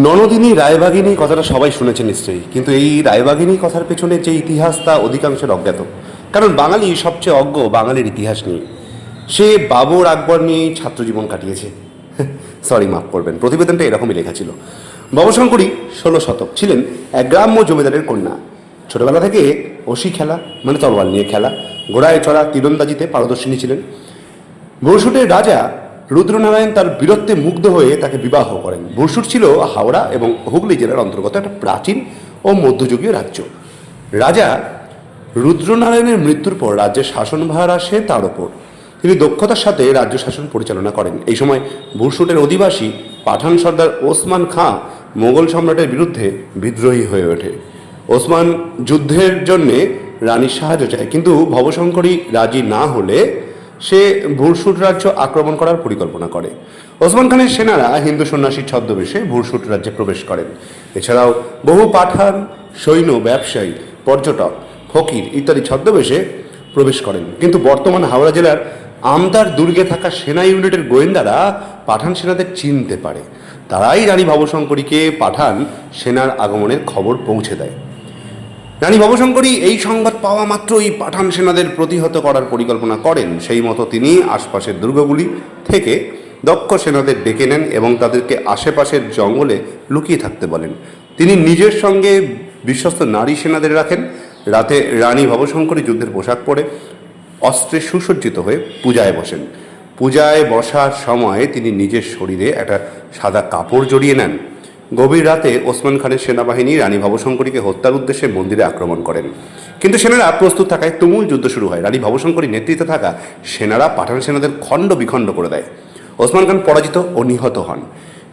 ননদিনী, রায়বাগিনী, কথাটা সবাই শুনেছে নিশ্চয়ই। কিন্তু এই রায়বাগিনী কথার পেছনে যে ইতিহাস, তা অধিকাংশের অজ্ঞাত। কারণ বাঙালি সবচেয়ে অজ্ঞ বাঙালির ইতিহাস নিয়ে। সে বাবর আকবর নিয়েই ছাত্রজীবন কাটিয়েছে। সরি মাফ করবেন, প্রতিবেদনটা এরকমই লেখা ছিল। ভবশঙ্করী ষোলো শতক, ছিলেন এক গ্রাম্য জমিদারের কন্যা। ছোটবেলা থেকে অসি খেলা মানে তলোয়ার নিয়ে খেলা। ঘোড়ায় চড়া তীরন্দাজিতে পারদর্শিনী ছিলেন। বরসুটের রাজা রুদ্রনারায়ণ তার বীরত্বে মুগ্ধ হয়ে তাকে বিবাহ করেন। বরসুট ছিল হাওড়া এবং হুগলি জেলার অন্তর্গত একটা প্রাচীন ও মধ্যযুগীয় রাজ্য। রাজা রুদ্রনারায়ণের মৃত্যুর পর রাজ্যের শাসনভার আসে তার ওপর। তিনি দক্ষতার সাথে রাজ্য শাসন পরিচালনা করেন। এই সময় বুরসুটের অধিবাসী পাঠান সর্দার ওসমান খাঁ মোগল সম্রাটের বিরুদ্ধে বিদ্রোহী হয়ে ওঠে। ওসমান যুদ্ধের জন্যে রানীর সাহায্য চায়, কিন্তু ভবশঙ্করী রাজি না হলে সে ভুরসুট রাজ্য আক্রমণ করার পরিকল্পনা করে। ওসমান খানের সেনারা হিন্দু সন্ন্যাসীর ছদ্মবেশে ভুরসুট রাজ্যে প্রবেশ করেন। এছাড়াও বহু পাঠান, সৈন্য, ব্যবসায়ী, পর্যটক, ফকির ইত্যাদি ছদ্মবেশে প্রবেশ করেন। কিন্তু বর্তমান হাওড়া জেলার আমদার দুর্গে থাকা সেনা ইউনিটের গোয়েন্দারা পাঠান সেনাদের চিনতে পারে। তারাই রানী ভবশঙ্করীকে পাঠান সেনার আগমনের খবর পৌঁছে দেয়। রানী ভবশঙ্করী এই সংবাদ পাওয়া মাত্রই পাঠান সেনাদের প্রতিহত করার পরিকল্পনা করেন। সেই মতো তিনি আশপাশের দুর্গগুলি থেকে দক্ষ সেনাদের ডেকে নেন এবং তাদেরকে আশেপাশের জঙ্গলে লুকিয়ে থাকতে বলেন। তিনি নিজের সঙ্গে বিশ্বস্ত নারী সেনাদের রাখেন। রাতে রানী ভবশঙ্করী যুদ্ধের পোশাক পরে অস্ত্রে সুসজ্জিত হয়ে পূজায় বসেন। পূজায় বসার সময় তিনি নিজের শরীরে একটা সাদা কাপড় জড়িয়ে নেন। গভীর রাতে ওসমান খানের সেনাবাহিনী রানী ভবশঙ্করীকে হত্যার উদ্দেশ্যে মন্দিরে আক্রমণ করেন। কিন্তু সেনারা প্রস্তুত থাকায় তুমুল যুদ্ধ শুরু হয়। রানী ভবশঙ্করীর নেতৃত্বে থাকা সেনারা পাঠান সেনাদের খণ্ড বিখণ্ড করে দেয়। ওসমান খান পরাজিত ও নিহত হন।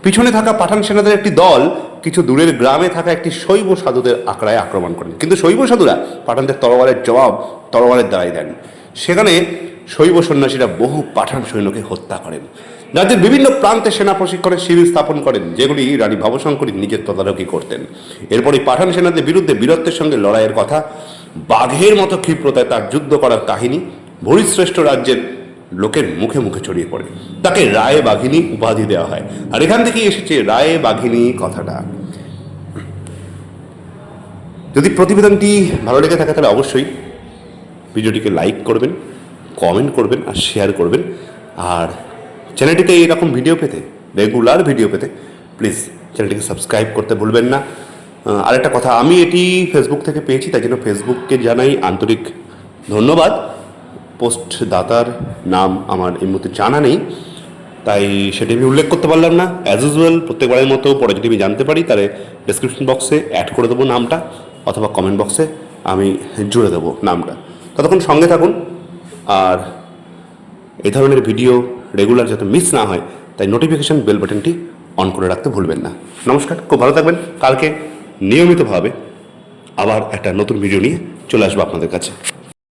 পিছনে থাকা পাঠান সেনাদের একটি দল কিছু দূরের গ্রামে থাকা একটি শৈব সাধুদের আঁকড়ায় আক্রমণ করেন। কিন্তু শৈব সাধুরা পাঠানদের তরোয়ারের জবাব তরোয়ারের দ্বারাই দেন। সেখানে শৈব সন্ন্যাসীরা বহু পাঠান সৈন্যকে হত্যা করেন। রাজ্যের বিভিন্ন প্রান্তে সেনা প্রশিক্ষণের শিবির স্থাপন করেন, যেগুলি রানী ভবশঙ্করী নিজের তদারকি করতেন। এরপরই পাঠান সেনাদের বিরুদ্ধে বীরত্বের সঙ্গে লড়াইয়ের কথা, বাঘের মতো ক্ষিপ্রতায় তার যুদ্ধ করার কাহিনী ভরিশ্রেষ্ঠ রাজ্যের লোকের মুখে মুখে ছড়িয়ে পড়ে। তাকে রায় বাঘিনী উপাধি দেওয়া হয়। আর এখান থেকেই এসেছে রায় বাঘিনী কথাটা। যদি প্রতিবেদনটি ভালো লেগে থাকে তাহলে অবশ্যই ভিডিওটিকে লাইক করবেন, কমেন্ট করবেন আর শেয়ার করবেন। আর চ্যানেলটিতে এইরকম ভিডিও পেতে রেগুলার ভিডিও পেতে প্লিজ চ্যানেলটিকে সাবস্ক্রাইব করতে ভুলবেন না। আহ, আরেকটা কথা আমি এটি ফেসবুক থেকে পেয়েছি তাই জন্য ফেসবুককে জানাই আন্তরিক ধন্যবাদ। পোস্ট দাতার নাম আমার এই মুহূর্তে জানা নেই তাই সেটি আমি উল্লেখ করতে পারলাম না। অ্যাজ ইউজুয়াল প্রত্যেকবারের মতো পরে যদি আমি জানতে পারি তাহলে ডিসক্রিপশন বক্সে অ্যাড করে দেবো নামটা অথবা কমেন্ট বক্সে আমি জুড়ে দেবো নামটা। ততক্ষণ সঙ্গে থাকুন আর এ ধরনের ভিডিও রেগুলার যাতে মিস না হয়, তাই নোটিফিকেশন বেল বাটনটি অন করে রাখতে ভুলবেন না। নমস্কার, খুব ভালো থাকবেন। কালকে নিয়মিতভাবে আবার একটা নতুন ভিডিও নিয়ে চলে আসব আপনাদের কাছে।